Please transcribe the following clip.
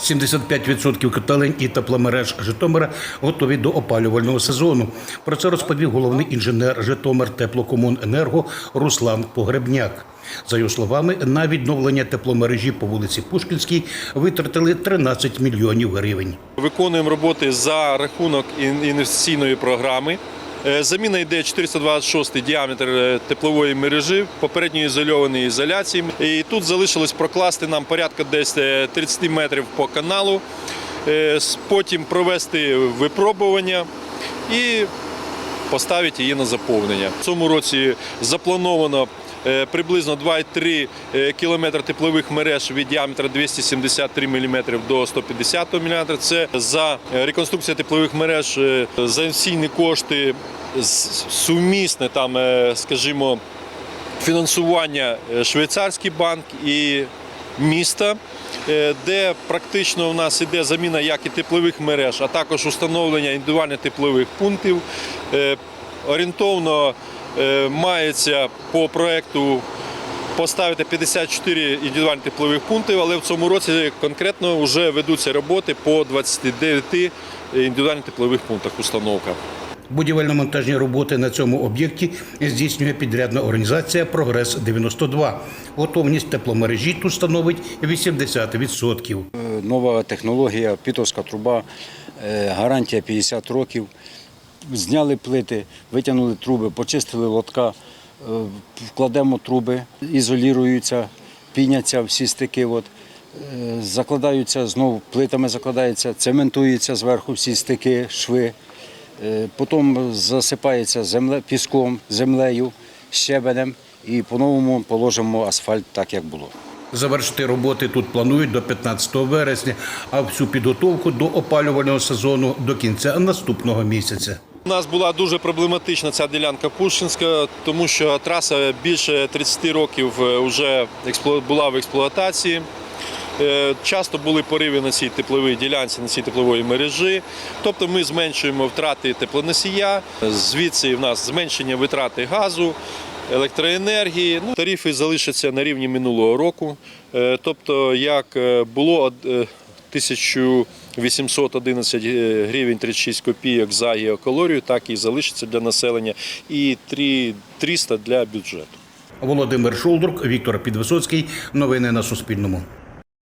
75% котелень і тепломереж Житомира готові до опалювального сезону. Про це розповів головний інженер Житомир Теплокомуненерго Руслан Погребняк. За його словами, на відновлення тепломережі по вулиці Пушкінській витратили 13 мільйонів гривень. Виконуємо роботи за рахунок інвестиційної програми. Е, Заміна йде 426 діаметр е, теплової мережі, попередньо ізольованої ізоляції. І тут залишилось прокласти нам порядка десь е, 30 метрів по каналу, е, потім провести випробування і поставити її на заповнення. В цьому році заплановано е, приблизно 2,3 е, кілометри теплових мереж від діаметра 273 мм до 150 мм. Це за е, реконструкцію теплових мереж за інвестиційні кошти сумісне там, скажімо, фінансування швейцарський банк і міста, де практично у нас іде заміна як і теплових мереж, а також установлення індивідуальних теплових пунктів. Е, Орієнтовно е, мається по проекту поставити 54 індивідуальні теплових пункти, але в цьому році конкретно вже ведуться роботи по 29 індивідуальних теплових пунктах установка. Будівельно-монтажні роботи на цьому об'єкті здійснює підрядна організація Прогрес 92 Готовність тепломережі тут становить 80%. нова технологія, пітовська труба, е, гарантія 50 років. Зняли плити, витягнули труби, почистили лотка, е, вкладемо труби, ізолюються, піняться всі стики. От. Е, Закладаються знову плитами закладаються, цементуються зверху всі стики, шви. Е, Потім засипається земле, піском, землею, щебенем і по-новому положимо асфальт так, як було. Завершити роботи тут планують до 15 вересня, а всю підготовку до опалювального сезону до кінця наступного місяця. Нас була дуже проблематична ця ділянка Пушкінська, тому що траса більше 30 років вже була в експлуатації. Е, Часто були пориви на цій тепловій ділянці, на цій теплової мережі. Тобто ми зменшуємо втрати теплоносія, звідси в нас зменшення витрати газу, електроенергії. Ну, тарифи залишаться на рівні минулого року. Е, Тобто, як е, було е, 1811 гривень 36 копійок за геокалорію, так і залишиться для населення, і 3 300 для бюджету. Володимир Шолдрук, Віктор Підвисоцький. Новини на Суспільному.